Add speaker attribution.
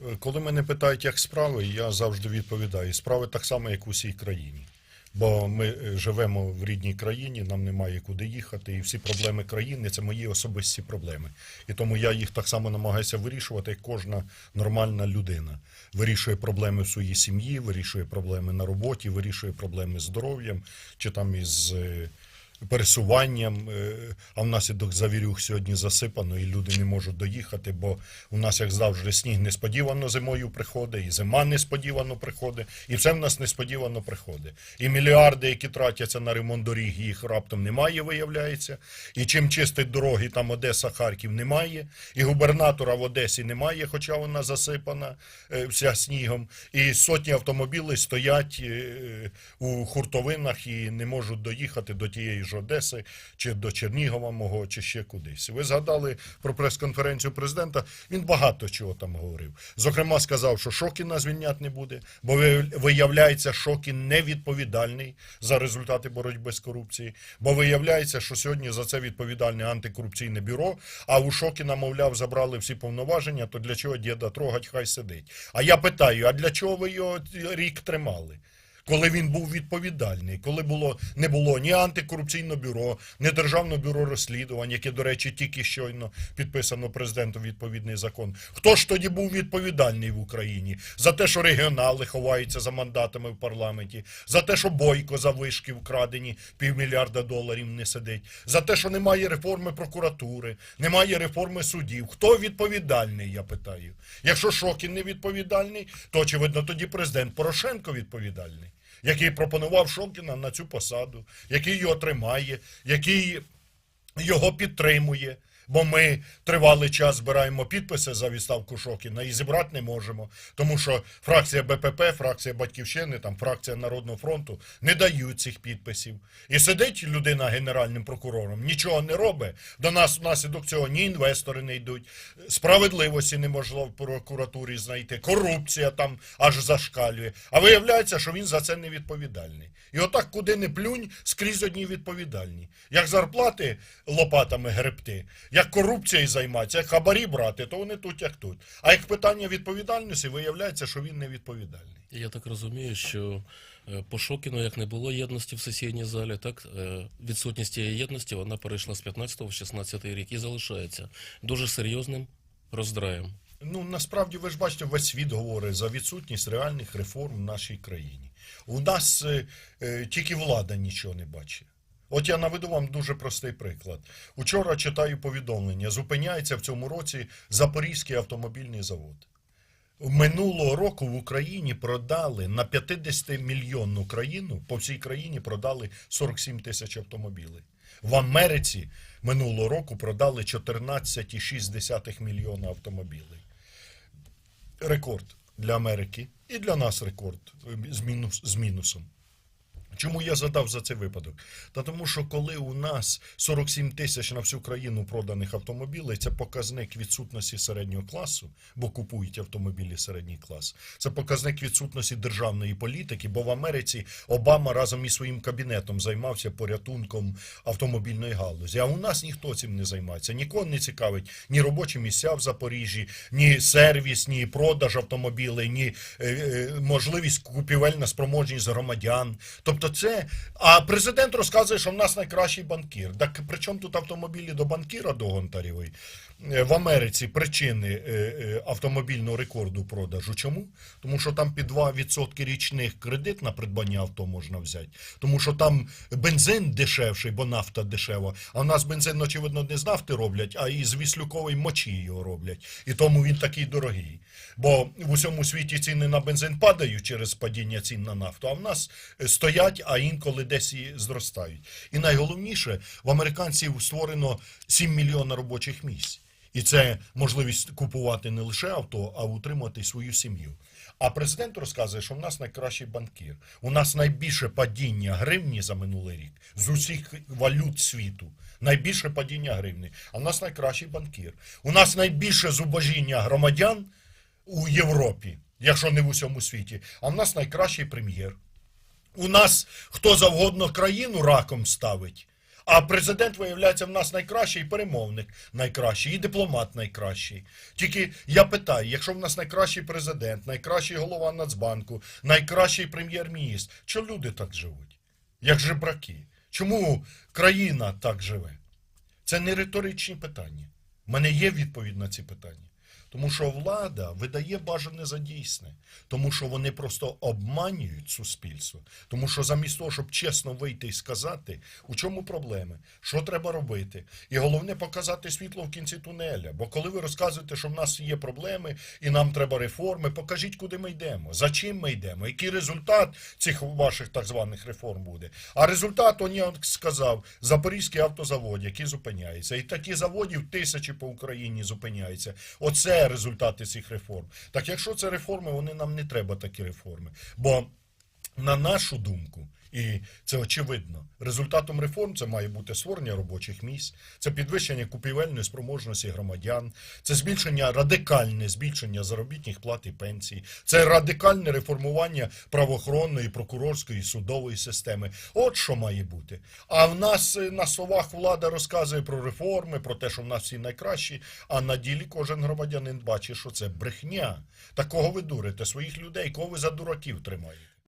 Speaker 1: Е, Коли мене питають, як справи, я завжди відповідаю. Справи так само, як в усій країні. Бо ми е, живемо в рідній країні, нам немає куди їхати, і всі проблеми країни це мої особисті проблеми. І тому я їх так само намагаюся вирішувати, як кожна нормальна людина. Вирішує проблеми в своїй сім'ї, вирішує проблеми на роботі, вирішує проблеми з здоров'ям чи там із. Пересуванням, е, а внаслідок завірюх сьогодні засипано, і люди не можуть доїхати, бо у нас, як завжди, сніг несподівано зимою приходить, і зима несподівано приходить, і все в нас несподівано приходить. І мільярди, які тратяться на ремонт доріг, їх раптом немає, виявляється. І чим чистить дороги, там Одеса, Харків немає, і губернатора в Одесі немає, хоча вона засипана е, вся снігом. І сотні автомобілів стоять е, у хуртовинах і не можуть доїхати до тієї ж Одеси, чи до Чернігова мого, чи ще кудись. Ви згадали про прес-конференцію президента. Він багато чого там говорив. Зокрема, сказав, що Шокіна звільняти не буде, бо ви- виявляється, Шокін невідповідальний за результати боротьби з корупцією. Бо виявляється, що сьогодні за це відповідальне антикорупційне бюро. А у Шокіна, мовляв, забрали всі повноваження. То для чого діда трогать, хай сидить. А я питаю: а для чого ви його рік тримали? Коли він був відповідальний, коли було не було ні антикорупційного бюро, ні державного бюро розслідувань, яке, до речі, тільки щойно підписано президентом відповідний закон. Хто ж тоді був відповідальний в Україні за те, що регіонали ховаються за мандатами в парламенті, за те, що бойко за вишки вкрадені півмільярда доларів не сидить, за те, що немає реформи прокуратури, немає реформи судів. Хто відповідальний? Я питаю. Якщо Шокін не відповідальний, то очевидно тоді президент Порошенко відповідальний який пропонував Шокіна на цю посаду, який його тримає, який його підтримує. Бо ми тривалий час збираємо підписи за відставку Шокіна і зібрати не можемо. Тому що фракція БПП, фракція Батьківщини, там фракція Народного фронту не дають цих підписів. І сидить людина генеральним прокурором, нічого не робить. До нас внаслідок цього ні інвестори не йдуть, справедливості неможливо в прокуратурі знайти, корупція там аж зашкалює. А виявляється, що він за це не відповідальний. І отак, куди не плюнь, скрізь одні відповідальні. Як зарплати лопатами гребти, як корупцією займатися, як хабарі брати, то вони тут, як тут. А як питання відповідальності, виявляється, що він не відповідальний.
Speaker 2: Я так розумію, що е, по Шокіну, як не було єдності в сесійній залі, так е, відсутність цієї єдності вона перейшла з 15 в 16 рік і залишається дуже серйозним роздраєм.
Speaker 1: Ну насправді ви ж бачите, весь світ говорить за відсутність реальних реформ в нашій країні. У нас е, е, тільки влада нічого не бачить. От я наведу вам дуже простий приклад. Учора читаю повідомлення: зупиняється в цьому році Запорізький автомобільний завод. Минулого року в Україні продали на 50 мільйонну країну, по всій країні продали 47 тисяч автомобілів. В Америці минулого року продали 14,6 мільйона автомобілів. Рекорд для Америки і для нас рекорд з мінусом. Чому я задав за цей випадок? Та тому, що коли у нас 47 тисяч на всю країну проданих автомобілів, це показник відсутності середнього класу, бо купують автомобілі середній клас. Це показник відсутності державної політики, бо в Америці Обама разом із своїм кабінетом займався порятунком автомобільної галузі. А у нас ніхто цим не займається. Нікого не цікавить ні робочі місця в Запоріжжі, ні сервіс, ні продаж автомобілів, ні е, е, можливість купівельна спроможність громадян. Тобто це. А президент розказує, що в нас найкращий банкір. Так при чому тут автомобілі до банкіра до Гонтарєвої? Е, В Америці причини е, е, автомобільного рекорду продажу. Чому? Тому що там під 2% річних кредит на придбання авто можна взяти. Тому що там бензин дешевший, бо нафта дешева. А в нас бензин, очевидно, не з нафти роблять, а із віслюкової мочі його роблять. І тому він такий дорогий. Бо в усьому світі ціни на бензин падають через падіння цін на нафту, а в нас е, стоять, а інколи десь і зростають. І найголовніше, в американців створено 7 мільйонів робочих місць. І це можливість купувати не лише авто, а утримувати свою сім'ю. А президент розказує, що в нас найкращий банкір. У нас найбільше падіння гривні за минулий рік з усіх валют світу. Найбільше падіння гривні. А в нас найкращий банкір. У нас найбільше зубожіння громадян у Європі, якщо не в усьому світі. А в нас найкращий прем'єр. У нас хто завгодно країну раком ставить, А президент, виявляється, в нас найкращий перемовник найкращий, і дипломат найкращий. Тільки я питаю, якщо в нас найкращий президент, найкращий голова Нацбанку, найкращий прем'єр-міністр, чому люди так живуть? Як жебраки? Чому країна так живе? Це не риторичні питання. У мене є відповідь на ці питання. Тому що влада видає бажане за дійсне, тому що вони просто обманюють суспільство. Тому що замість того, щоб чесно вийти і сказати, у чому проблеми, що треба робити, і головне показати світло в кінці тунеля. Бо коли ви розказуєте, що в нас є проблеми і нам треба реформи, покажіть, куди ми йдемо, за чим ми йдемо, який результат цих ваших так званих реформ буде. А результат, он сказав, Запорізький автозавод, який зупиняється, і такі заводів тисячі по Україні зупиняються. Оце результати цих реформ. Так якщо це реформи, вони нам не треба такі реформи. Бо на нашу думку, і це очевидно, результатом реформ це має бути створення робочих місць, це підвищення купівельної спроможності громадян, це збільшення радикальне збільшення заробітних плат і пенсій, це радикальне реформування правоохоронної, прокурорської, судової системи. От що має бути. А в нас е, на словах влада розказує про реформи, про те, що в нас всі найкращі, а на ділі кожен громадянин бачить, що це брехня. Такого ви дурите своїх людей, кого ви за дураків тримаєте.